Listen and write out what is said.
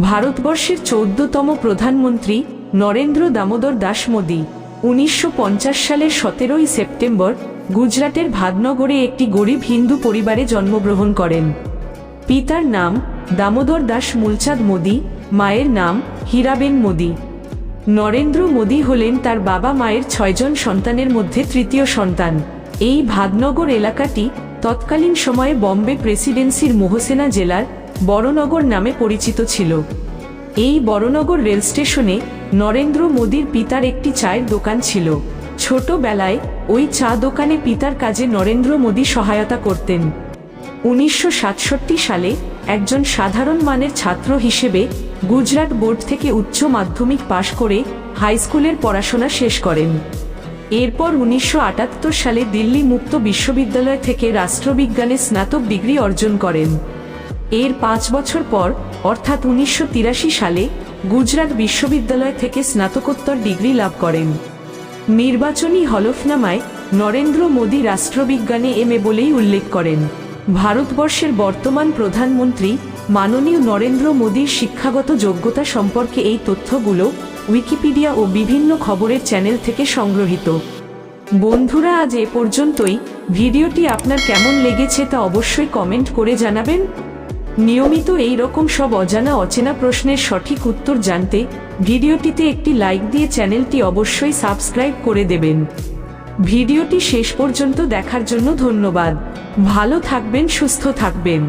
ভারতবর্ষের চৌদ্দতম প্রধানমন্ত্রী নরেন্দ্র দামোদর দাস মোদী উনিশশো পঞ্চাশ সালের সতেরোই সেপ্টেম্বর গুজরাটের ভাদনগরে একটি গরিব হিন্দু পরিবারে জন্মগ্রহণ করেন। পিতার নাম দামোদর দাস মূলচাঁদ মোদী, মায়ের নাম হীরাবেন মোদী। নরেন্দ্র মোদী হলেন তার বাবা মায়ের ছয়জন সন্তানের মধ্যে তৃতীয় সন্তান। এই ভাদনগর এলাকাটি তৎকালীন সময়ে বম্বে প্রেসিডেন্সির মোহসেনা জেলার বড়নগর নামে পরিচিত ছিল। এই বড়নগর রেল স্টেশনে নরেন্দ্র মোদীর পিতার একটি চায়ের দোকান ছিল। ছোটবেলায় ওই চা দোকানে পিতার কাজে নরেন্দ্র মোদী সহায়তা করতেন। উনিশশো সাতষট্টি সালে একজন সাধারণ মানের ছাত্র হিসেবে গুজরাট বোর্ড থেকে উচ্চ মাধ্যমিক পাশ করে হাই স্কুলের পড়াশোনা শেষ করেন। এরপর উনিশশো আটাত্তর সালে দিল্লি মুক্ত বিশ্ববিদ্যালয় থেকে রাষ্ট্রবিজ্ঞানে স্নাতক ডিগ্রি অর্জন করেন। এর পাঁচ বছর পর, অর্থাৎ উনিশশো তিরাশি সালে, গুজরাট বিশ্ববিদ্যালয় থেকে স্নাতকোত্তর ডিগ্রি লাভ করেন। নির্বাচনী হলফনামায় নরেন্দ্র মোদী রাষ্ট্রবিজ্ঞানে এম এ বলেই উল্লেখ করেন, ভারতবর্ষের বর্তমান প্রধানমন্ত্রী মাননীয় নরেন্দ্র মোদীর শিক্ষাগত যোগ্যতা সম্পর্কে এই তথ্যগুলো উইকিপিডিয়া ও বিভিন্ন খবরের চ্যানেল থেকে সংগ্রহীত। বন্ধুরা, আজ এ পর্যন্তই। ভিডিওটি আপনার কেমন লেগেছে তা অবশ্যই কমেন্ট করে জানাবেন। নিয়মিত এই রকম সব অজানা অচেনা প্রশ্নের সঠিক উত্তর জানতে ভিডিওটিতে একটি লাইক দিয়ে চ্যানেলটি অবশ্যই সাবস্ক্রাইব করে দেবেন। ভিডিওটি শেষ পর্যন্ত দেখার জন্য ধন্যবাদ। ভালো থাকবেন, সুস্থ থাকবেন।